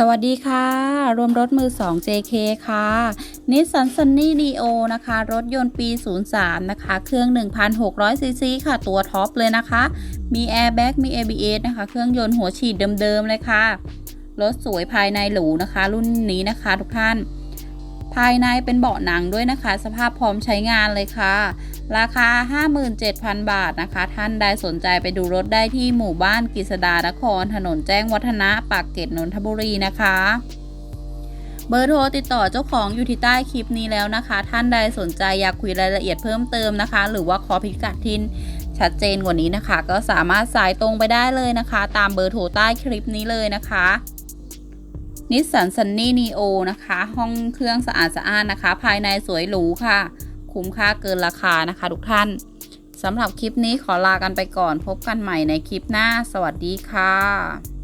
สวัสดีค่ะ รวมรถมือ 2 JK ค่ะนิสสันซันนี่ดีโอนะคะ รถยนต์ปี 03 นะคะ เครื่อง 1,600 ซีซีค่ะ ตัวท็อปเลยนะคะ มีแอร์แบ็กมี ABS นะคะ เครื่องยนต์หัวฉีดเดิมๆเลยค่ะ รถสวยภายในหรูนะคะ รุ่นนี้นะคะทุกท่าน ภายในเป็นเบาะหนังด้วยนะคะ สภาพพร้อมใช้งานเลยค่ะ ราคา 57,000 บาทนะคะ ท่านใดสนใจไปดูรถได้ที่หมู่บ้านกฤษดานคร ถนนแจ้งวัฒนะปากเกร็ดนนทบุรีนะคะเบอร์โทรติดต่อเจ้าของอยู่ที่ใต้คลิปนี้แล้วนะคะ ท่านใดสนใจอยากคุยรายละเอียดเพิ่มเติมนะคะ หรือว่าขอพิกัดทินชัดเจนกว่านี้นะคะ ก็สามารถสายตรงไปได้เลยนะคะ ตามเบอร์โทรใต้คลิปนี้เลยนะคะ นิสสันซันนี่นีโอนะคะ ห้องเครื่องสะอาดสะอ้านนะคะ ภายในสวยหรูค่ะ คุ้มค่าเกินราคานะคะ ทุกท่านสำหรับคลิปนี้ขอลากันไปก่อน พบกันใหม่ในคลิปหน้า สวัสดีค่ะ